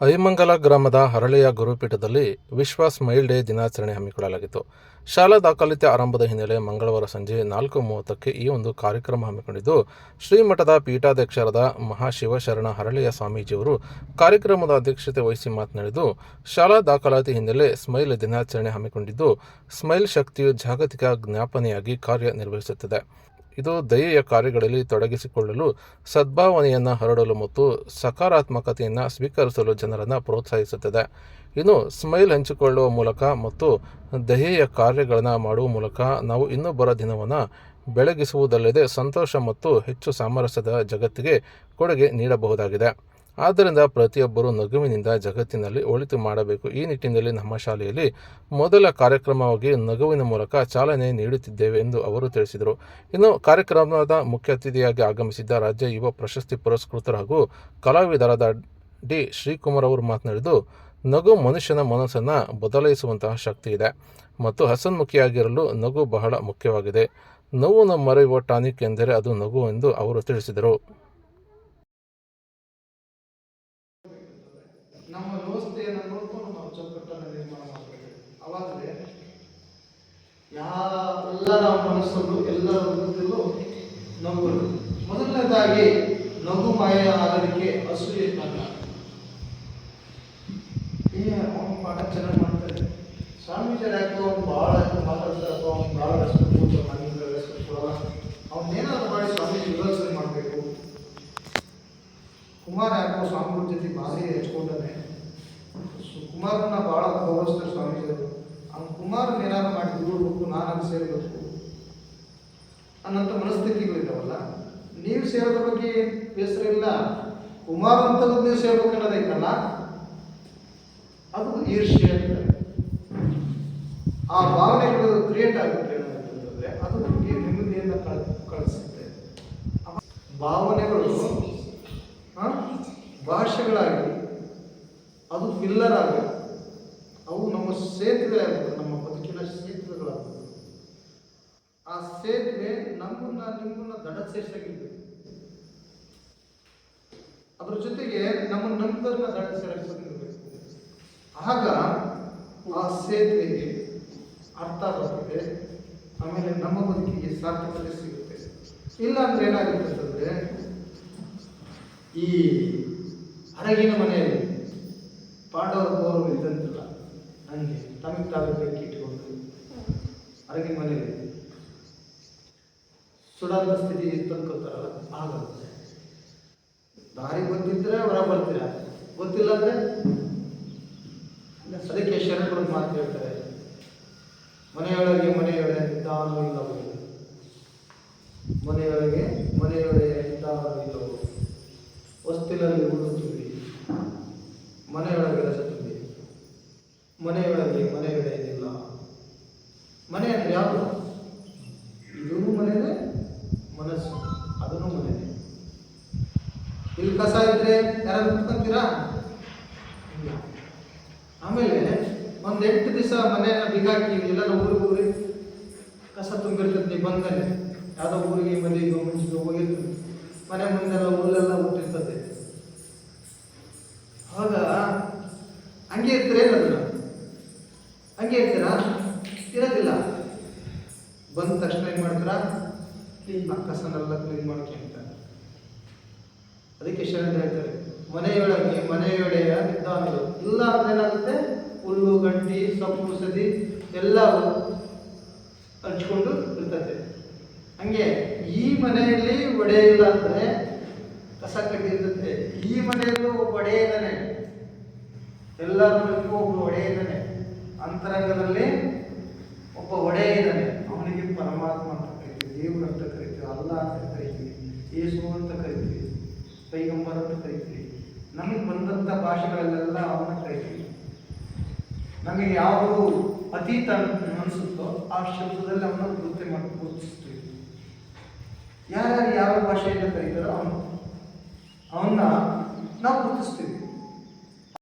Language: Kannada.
ಐಮಂಗಲ ಗ್ರಾಮದ ಹರಳೆಯ ಗುರುಪೀಠದಲ್ಲಿ ವಿಶ್ವ ಸ್ಮೈಲ್ ಡೇ ದಿನಾಚರಣೆ ಹಮ್ಮಿಕೊಳ್ಳಲಾಗಿತ್ತು. ಶಾಲಾ ದಾಖಲಾತಿ ಆರಂಭದ ಹಿನ್ನೆಲೆ ಮಂಗಳವಾರ ಸಂಜೆ ನಾಲ್ಕು ಮೂವತ್ತಕ್ಕೆ ಈ ಒಂದು ಕಾರ್ಯಕ್ರಮ ಹಮ್ಮಿಕೊಂಡಿದ್ದು, ಶ್ರೀಮಠದ ಪೀಠಾಧ್ಯಕ್ಷರಾದ ಮಹಾಶಿವಶರಣ ಹರಳೆಯ ಸ್ವಾಮೀಜಿಯವರು ಕಾರ್ಯಕ್ರಮದ ಅಧ್ಯಕ್ಷತೆ ವಹಿಸಿ ಮಾತನಾಡಿದ್ದು, ಶಾಲಾ ದಾಖಲಾತಿ ಹಿನ್ನೆಲೆ ಸ್ಮೈಲ್ ದಿನಾಚರಣೆ ಹಮ್ಮಿಕೊಂಡಿದ್ದು, ಸ್ಮೈಲ್ ಶಕ್ತಿಯು ಜಾಗತಿಕ ಜ್ಞಾಪನೆಯಾಗಿ ಕಾರ್ಯನಿರ್ವಹಿಸುತ್ತದೆ. ಇದು ದಯೆಯ ಕಾರ್ಯಗಳಲ್ಲಿ ತೊಡಗಿಸಿಕೊಳ್ಳಲು ಸದ್ಭಾವನೆಯನ್ನು ಹರಡಲು ಮತ್ತು ಸಕಾರಾತ್ಮಕತೆಯನ್ನು ಸ್ವೀಕರಿಸಲು ಜನರನ್ನು ಪ್ರೋತ್ಸಾಹಿಸುತ್ತದೆ. ಇನ್ನು ಸ್ಮೈಲ್ ಹಂಚಿಕೊಳ್ಳುವ ಮೂಲಕ ಮತ್ತು ದಯೆಯ ಕಾರ್ಯಗಳನ್ನು ಮಾಡುವ ಮೂಲಕ ನಾವು ಇನ್ನೊಬ್ಬರ ದಿನವನ್ನು ಬೆಳಗಿಸುವುದಲ್ಲದೆ ಸಂತೋಷ ಮತ್ತು ಹೆಚ್ಚು ಸಾಮರಸ್ಯದ ಜಗತ್ತಿಗೆ ಕೊಡುಗೆ ನೀಡಬಹುದಾಗಿದೆ. ಆದ್ದರಿಂದ ಪ್ರತಿಯೊಬ್ಬರೂ ನಗುವಿನಿಂದ ಜಗತ್ತಿನಲ್ಲಿ ಒಳಿತು ಮಾಡಬೇಕು. ಈ ನಿಟ್ಟಿನಲ್ಲಿ ನಮ್ಮ ಶಾಲೆಯಲ್ಲಿ ಮೊದಲ ಕಾರ್ಯಕ್ರಮವಾಗಿ ನಗುವಿನ ಮೂಲಕ ಚಾಲನೆ ನೀಡುತ್ತಿದ್ದೇವೆ ಎಂದು ಅವರು ತಿಳಿಸಿದರು. ಇನ್ನು ಕಾರ್ಯಕ್ರಮದ ಮುಖ್ಯ ಅತಿಥಿಯಾಗಿ ಆಗಮಿಸಿದ್ದ ರಾಜ್ಯ ಯುವ ಪ್ರಶಸ್ತಿ ಪುರಸ್ಕೃತರು ಹಾಗೂ ಕಲಾವಿದರಾದ ಡಿ ಶ್ರೀಕುಮಾರ್ ಅವರು ಮಾತನಾಡಿದ್ದು, ನಗು ಮನುಷ್ಯನ ಮನಸ್ಸನ್ನು ಬದಲಾಯಿಸುವಂತಹ ಶಕ್ತಿ ಇದೆ ಮತ್ತು ಹಸನ್ಮುಖಿಯಾಗಿರಲು ನಗು ಬಹಳ ಮುಖ್ಯವಾಗಿದೆ. ನೋವನ್ನು ಮರೆಯುವ ಟಾನಿಕ್ ಎಂದರೆ ಅದು ನಗು ಎಂದು ಅವರು ತಿಳಿಸಿದರು. ಎಲ್ಲರ ಮನಸ್ಸಲ್ಲೂ ಎಲ್ಲರ ಹೃದಯದಲ್ಲೂ ನಗು ಬರುತ್ತೆ. ಮೊದಲನೇದಾಗಿ, ನಗು ಮಾಯ ಆಗಲಿಕ್ಕೆ ಅಸೂಯೆ ಕಾರಣ ಏ ಪಾಠ ಚೆನ್ನಾಗಿ ಮಾಡ್ತಾರೆ ಸ್ವಾಮೀಜಿ ಯಾಕೋ ಅವ್ನು ಭಾಳ ಅಥವಾ ಅವ್ನು ಭಾಳ ರೆಸ್ಪೆಕ್ಟ್ ಕೊಡ್ತಾರೆ ನನಗೆ ರೆಸ್ಪೆಕ್ಟ್ ಕೊಡಲ್ಲ. ಅವನ್ನೇನಾದ್ರು ಮಾಡಿ ಸ್ವಾಮೀಜಿ ವಿರೋಧನೆ ಮಾಡಬೇಕು. ಕುಮಾರ ಯಾಕೋ ಸ್ವಾಮಿಗಳ ಜೊತೆ ಭಾರಿ ಹಚ್ಕೊಂಡಾನೆ ಕುಮಾರನ ಭಾಳ ಗೌರವಿಸ್ತಾರೆ ಸ್ವಾಮೀಜಿಯವರು. ಅವ್ನು ಕುಮಾರನ ಏನಾದ್ರು ಮಾಡಿದ್ರು ದೂರಬೇಕು ನಾನು ಸೇರಬೇಕು ಅನ್ನಂಥ ಮನಸ್ಥಿತಿಗಳಿದ್ದಾವಲ್ಲ ನೀವು ಸೇರೋದ್ರ ಬಗ್ಗೆ ಬೇಸರ ಇಲ್ಲ. ಕುಮಾರ್ ಅಂತ ನೀವು ಸೇರ್ಬೇಕನ್ನೋದೈತಲ್ಲ ಅದು ಈರ್ಷ್ಯ ಆ ಭಾವನೆಗಳು ಕ್ರಿಯೇಟ್ ಆಗುತ್ತೆ ಏನಾಗ್ತದೆ ಅದು ನಿಮಗೆ ನೆಮ್ಮದಿಯನ್ನು ಕಳ, ಕಳಿಸುತ್ತೆ. ಭಾವನೆಗಳು ಭಾಷೆಗಳಾಗಿ ಅದು ಫಿಲ್ಲರ್ ಆಗಿ ಅವು ನಮ್ಮ ಸೇತುವೆ ಆಗ್ತದೆ ನಮ್ಮ ಬದುಕಿನ ಸೇತುವೆಗಳಾಗ್ತದೆ ಆ ಸೇತುವೆ ನಮ್ಮನ್ನ, ನಿಮ್ಮನ್ನ ದಡ ಸೇರಿಸಾಗಿರ್ಬೇಕು. ಅದ್ರ ಜೊತೆಗೆ ನಮ್ಮ ನಂಬರ್ನ ದಡ ಸೇರಿಸಬೇಕು ಆಗ ಆ ಸೇತುವೆಗೆ ಅರ್ಥ ಬರ್ತದೆ ಆಮೇಲೆ ನಮ್ಮ ಬದುಕಿಗೆ ಸಾರ್ಥಕತೆ ಸಿಗುತ್ತೆ. ಇಲ್ಲ ಅಂದ್ರೆ ಏನಾಗುತ್ತೆ ಅಂತಂದ್ರೆ, ಈ ಹಡಗಿನ ಮನೆಯಲ್ಲಿ ಪಾಂಡವರು ಗೌರವ ಇದ್ದಂತಿಲ್ಲ ಹಂಗೆ ತಮಗೆ ಬೆಂಕಿ ಇಟ್ಕೊಂಡು ಅಡುಗೆ ಮನೆಯಲ್ಲಿ ಸುಡಾದ ಸ್ಥಿತಿ ತಂದ್ಕೊತಾರಲ್ಲ ಆಗುತ್ತೆ ದಾರಿ ಗೊತ್ತಿದ್ರೆ ಹೊರ ಬರ್ತೀರ? ಗೊತ್ತಿಲ್ಲ ಅಂದ್ರೆ ಅದಕ್ಕೆ ಶರಣಗಳು ಮಾತು ಹೇಳ್ತಾರೆ. ಮನೆಯೊಳಗೆ ಮನೆಯೊಳಗೆ ನಿಧಾನವೂ ಇಲ್ಲವೋ ಮನೆಯೊಳಗೆ ಮನೆಯೊಳಗೆ ನಿಧಾನವೂ ಇಲ್ಲವೋ ಹೊಸ್ತಿಲಲ್ಲಿ ಉಳುತ್ತೀವಿ ಮನೆಯೊಳಗೆ ರಚಿಸುತ್ತೀವಿ ಮನೆಯೊಳಗೆ ಮನೆಯೊಳಗಿಲ್ಲ ಮನೆ ಅಂದ್ರೆ ಯಾವುದು? ಇದೂ ಮನೆಯೇ ಮನಸ್ಸು. ಅದನ್ನು ಮನೆಯೇ ಇಲ್ಲಿ ಕಸ ಇದ್ರೆ ಯಾರು ಕುತ್ಕೊಂತೀರಾ? ಇಲ್ಲ. ಆಮೇಲೆ ಒಂದ್ ಎಂಟು ದಿವಸ ಮನೆಯನ್ನ ಬಿಗಾಕಿ ಎಲ್ಲ ಊರಿಗೆ ಊರಿ ಕಸ ತುಂಬಿರ್ತದೆ ನೀವು ಬಂದನೆ ಯಾವುದೋ ಊರಿಗೆ ಮನೆಗೆ ಮುಂಚೆಗೆ ಹೋಗಿರ್ತದೆ. ಮನೆ ಮುಂದೆಲ್ಲ ಹುಲ್ಲೆಲ್ಲ ಬಂದ ತಕ್ಷಣ ಏನು ಮಾಡ್ತೀರಾ? ಕ್ಲೀನ್ ಕಸನೆಲ್ಲ ಕ್ಲೀನ್ ಅಂತ. ಅದಕ್ಕೆ ಶರಣ ಹೇಳ್ತಾರೆ ಮನೆಯೊಳಗೆ ಮನೆಯೊಡೆಯ ನಿಧಾನಗಳು ಇಲ್ಲ ಅಂದ್ರೆ ಏನಾಗುತ್ತೆ? ಹುಲ್ಲು ಗಂಟಿ, ಸೊಪ್ಪು, ಸದಿ ಎಲ್ಲ ಹಂಚ್ಕೊಂಡು ಇರ್ತದೆ. ಹಂಗೆ ಈ ಮನೆಯಲ್ಲಿ ಒಡೆ ಇಲ್ಲ ಅಂದ್ರೆ ಕಸ ಕಟ್ಟಿರ್ತದೆ. ಈ ಮನೆಯಲ್ಲೂ ಒಬ್ಬ ಒಡೆ ಇದ್ದಾನೆ. ಎಲ್ಲರ ಮನೆಗೂ ಒಬ್ಬ ಒಡೆ ಇದ್ದಾನೆ. ಅಂತರಂಗದಲ್ಲಿ ಒಬ್ಬ ಒಡೆಯ ಇದ್ದಾನೆ. ಅವನಿಗೆ ಪರಮಾತ್ಮ ಅಂತ ಕರಿತೀವಿ, ದೇವರು ಅಂತ ಕರಿತೀವಿ, ಅಲ್ಲ ಅಂತ ಕರಿತೀವಿ, ಯೇಸು ಅಂತ ಕರಿತೀವಿ, ಪೈಗಂಬರ್ ಅಂತ ಕರಿತೀವಿ. ನಮಗೆ ಬಂದಂಥ ಭಾಷೆಗಳಲ್ಲೆಲ್ಲ ಅವನ ಕರಿತೀವಿ ನಮಗೆ ಯಾವುದು ಅತೀತ ಅನಿಸುತ್ತೋ ಆ ಶಬ್ದದಲ್ಲಿ ಅವನ ವೃತ್ತಿ ಮಾಡಿ ಗುರುತಿಸ್ತೀವಿ ಯಾರ್ಯಾರು ಯಾವ ಭಾಷೆಯಿಂದ ಕರೀತಾರೋ ಅವನು. ಅವನ್ನ ನಾವು ಗುರುತಿಸ್ತೀವಿ